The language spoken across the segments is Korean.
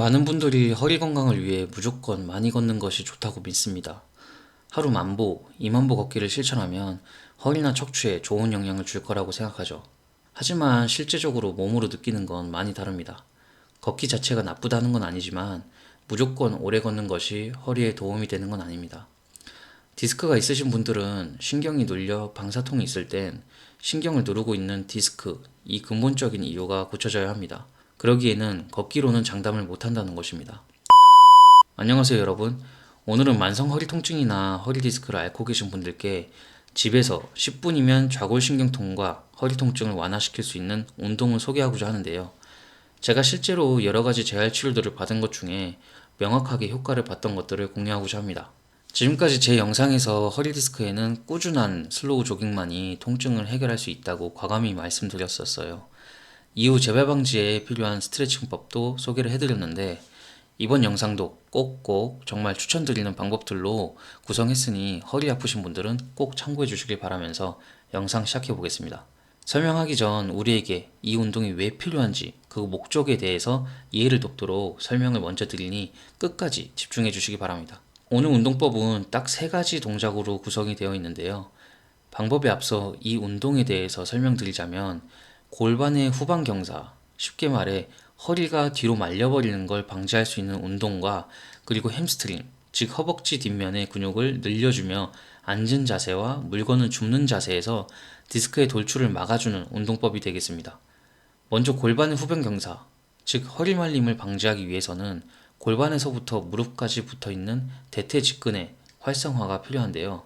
많은 분들이 허리 건강을 위해 무조건 많이 걷는 것이 좋다고 믿습니다. 하루 만보, 2만보 걷기를 실천하면 허리나 척추에 좋은 영향을 줄 거라고 생각하죠. 하지만 실제적으로 몸으로 느끼는 건 많이 다릅니다. 걷기 자체가 나쁘다는 건 아니지만 무조건 오래 걷는 것이 허리에 도움이 되는 건 아닙니다. 디스크가 있으신 분들은 신경이 눌려 방사통이 있을 땐 신경을 누르고 있는 디스크, 이 근본적인 이유가 고쳐져야 합니다. 그러기에는 걷기로는 장담을 못 한다는 것입니다. 안녕하세요 여러분. 오늘은 만성 허리 통증이나 허리 디스크를 앓고 계신 분들께 집에서 10분이면 좌골신경통과 허리 통증을 완화시킬 수 있는 운동을 소개하고자 하는데요. 제가 실제로 여러 가지 재활 치료들을 받은 것 중에 명확하게 효과를 봤던 것들을 공유하고자 합니다. 지금까지 제 영상에서 허리 디스크에는 꾸준한 슬로우 조깅만이 통증을 해결할 수 있다고 과감히 말씀드렸었어요. 이후 재발 방지에 필요한 스트레칭법도 소개를 해드렸는데 이번 영상도 꼭꼭 정말 추천드리는 방법들로 구성했으니 허리 아프신 분들은 꼭 참고해 주시길 바라면서 영상 시작해 보겠습니다. 설명하기 전 우리에게 이 운동이 왜 필요한지 그 목적에 대해서 이해를 돕도록 설명을 먼저 드리니 끝까지 집중해 주시기 바랍니다. 오늘 운동법은 딱 세 가지 동작으로 구성이 되어 있는데요. 방법에 앞서 이 운동에 대해서 설명드리자면 골반의 후방 경사, 쉽게 말해 허리가 뒤로 말려버리는 걸 방지할 수 있는 운동과 그리고 햄스트링, 즉 허벅지 뒷면의 근육을 늘려주며 앉은 자세와 물건을 줍는 자세에서 디스크의 돌출을 막아주는 운동법이 되겠습니다. 먼저 골반의 후방 경사, 즉 허리 말림을 방지하기 위해서는 골반에서부터 무릎까지 붙어 있는 대퇴직근의 활성화가 필요한데요.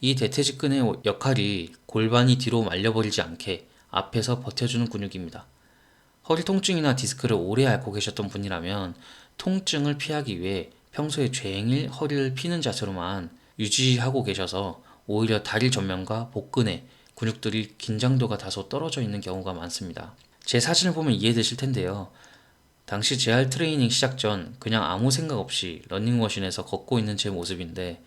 이 대퇴직근의 역할이 골반이 뒤로 말려버리지 않게 앞에서 버텨주는 근육입니다. 허리 통증이나 디스크를 오래 앓고 계셨던 분이라면 통증을 피하기 위해 평소에 죄행일 허리를 피는 자세로만 유지하고 계셔서 오히려 다리 전면과 복근에 근육들이 긴장도가 다소 떨어져 있는 경우가 많습니다. 제 사진을 보면 이해되실 텐데요. 당시 재활 트레이닝 시작 전 그냥 아무 생각 없이 러닝머신에서 걷고 있는 제 모습인데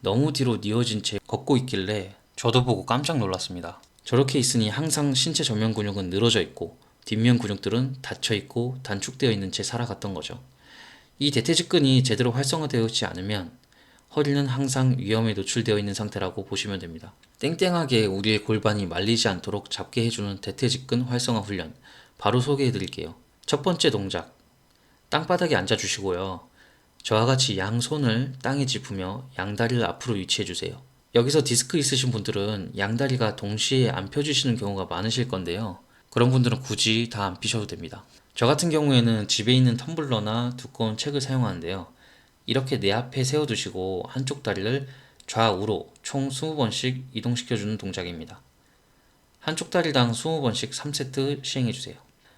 너무 뒤로 뉘어진 채 걷고 있길래 저도 보고 깜짝 놀랐습니다. 저렇게 있으니 항상 신체 전면 근육은 늘어져 있고 뒷면 근육들은 닫혀 있고 단축되어 있는 채 살아갔던 거죠. 이 대퇴직근이 제대로 활성화되어 있지 않으면 허리는 항상 위험에 노출되어 있는 상태라고 보시면 됩니다. 땡땡하게 우리의 골반이 말리지 않도록 잡게 해주는 대퇴직근 활성화 훈련 바로 소개해 드릴게요. 첫 번째 동작 땅바닥에 앉아 주시고요. 저와 같이 양손을 땅에 짚으며 양다리를 앞으로 위치해 주세요. 여기서 디스크 있으신 분들은 양다리가 동시에 안 펴주시는 경우가 많으실 건데요. 그런 분들은 굳이 다 안 피셔도 됩니다. 저 같은 경우에는 집에 있는 텀블러나 두꺼운 책을 사용하는데요. 이렇게 내 앞에 세워두시고 한쪽 다리를 좌우로 총 20번씩 이동시켜주는 동작입니다. 한쪽 다리당 20번씩 3세트 시행해주세요.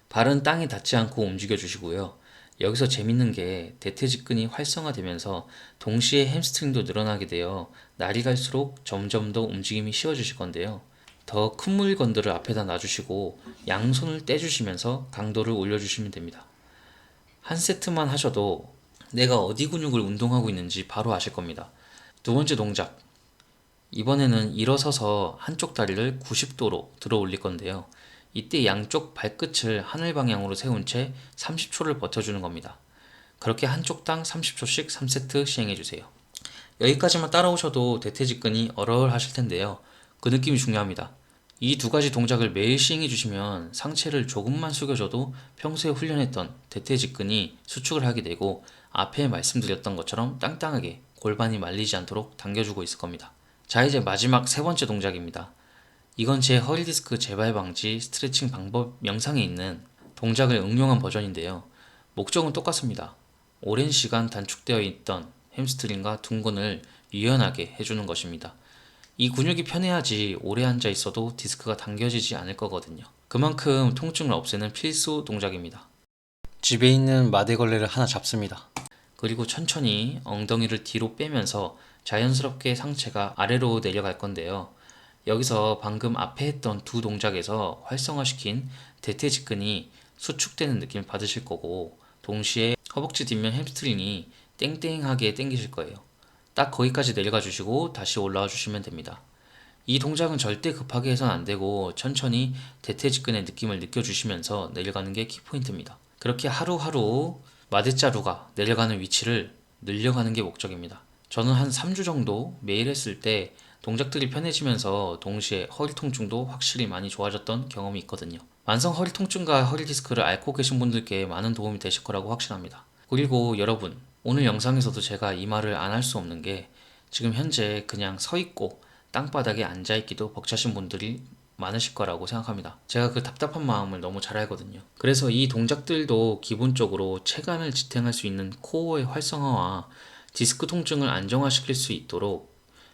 발은 땅에 닿지 않고 움직여주시고요. 여기서 재밌는 게 대퇴직근이 활성화되면서 동시에 햄스트링도 늘어나게 되어 날이 갈수록 점점 더 움직임이 쉬워지실 건데요. 더 큰 물건들을 앞에다 놔주시고 양손을 떼주시면서 강도를 올려주시면 됩니다. 한 세트만 하셔도 내가 어디 근육을 운동하고 있는지 바로 아실 겁니다. 두 번째 동작. 이번에는 일어서서 한쪽 다리를 90도로 들어 올릴 건데요. 이때 양쪽 발끝을 하늘 방향으로 세운 채 30초를 버텨주는 겁니다. 그렇게 한쪽당 30초씩 3세트 시행해주세요. 여기까지만 따라오셔도 대퇴직근이 어려울 하실 텐데요. 그 느낌이 중요합니다. 이 두 가지 동작을 매일 시행해 주시면 상체를 조금만 숙여줘도 평소에 훈련했던 대퇴직근이 수축을 하게 되고 앞에 말씀드렸던 것처럼 땅땅하게 골반이 말리지 않도록 당겨주고 있을 겁니다. 자, 이제 마지막 세 번째 동작입니다. 이건 제 허리 디스크 재발 방지 스트레칭 방법 영상에 있는 동작을 응용한 버전인데요. 목적은 똑같습니다. 오랜 시간 단축되어 있던 햄스트링과 둔근을 유연하게 해주는 것입니다. 이 근육이 편해야지 오래 앉아 있어도 디스크가 당겨지지 않을 거거든요. 그만큼 통증을 없애는 필수 동작입니다. 집에 있는 마대걸레를 하나 잡습니다. 그리고 천천히 엉덩이를 뒤로 빼면서 자연스럽게 상체가 아래로 내려갈 건데요. 여기서 방금 앞에 했던 두 동작에서 활성화시킨 대퇴직근이 수축되는 느낌을 받으실 거고 동시에 허벅지 뒷면 햄스트링이 땡땡하게 당기실 거예요. 딱 거기까지 내려가 주시고 다시 올라와 주시면 됩니다. 이 동작은 절대 급하게 해서는 안 되고 천천히 대퇴직근의 느낌을 느껴주시면서 내려가는 게 키포인트입니다. 그렇게 하루하루 마대자루가 내려가는 위치를 늘려가는 게 목적입니다. 저는 한 3주 정도 매일 했을 때 동작들이 편해지면서 동시에 허리 통증도 확실히 많이 좋아졌던 경험이 있거든요. 만성 허리 통증과 허리 디스크를 앓고 계신 분들께 많은 도움이 되실 거라고 확신합니다. 그리고 여러분, 오늘 영상에서도 제가 이 말을 안 할 수 없는 게 지금 현재 그냥 서 있고 땅바닥에 앉아 있기도 벅차신 분들이 많으실 거라고 생각합니다. 제가 그 답답한 마음을 너무 잘 알거든요. 그래서 이 동작들도 기본적으로 체간을 지탱할 수 있는 코어의 활성화와 디스크 통증을 안정화시킬 수 있도록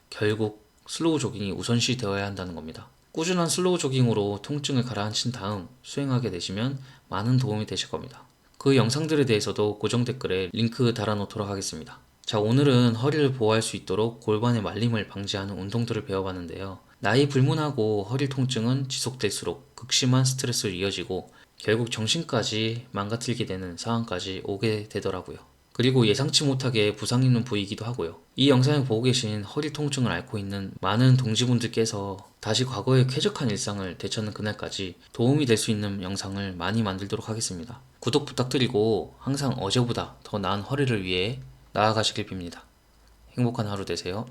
결국 슬로우 조깅이 우선시 되어야 한다는 겁니다. 꾸준한 슬로우 조깅으로 통증을 가라앉힌 다음 수행하게 되시면 많은 도움이 되실 겁니다. 그 영상들에 대해서도 고정 댓글에 링크 달아놓도록 하겠습니다. 자, 오늘은 허리를 보호할 수 있도록 골반의 말림을 방지하는 운동들을 배워봤는데요. 나이 불문하고 허리 통증은 지속될수록 극심한 스트레스로 이어지고 결국 정신까지 망가뜨리게 되는 상황까지 오게 되더라고요. 그리고 예상치 못하게 부상 입는 부위이기도 하고요. 이 영상을 보고 계신 허리 통증을 앓고 있는 많은 동지분들께서 다시 과거의 쾌적한 일상을 되찾는 그날까지 도움이 될 수 있는 영상을 많이 만들도록 하겠습니다. 구독 부탁드리고 항상 어제보다 더 나은 허리를 위해 나아가시길 빕니다. 행복한 하루 되세요.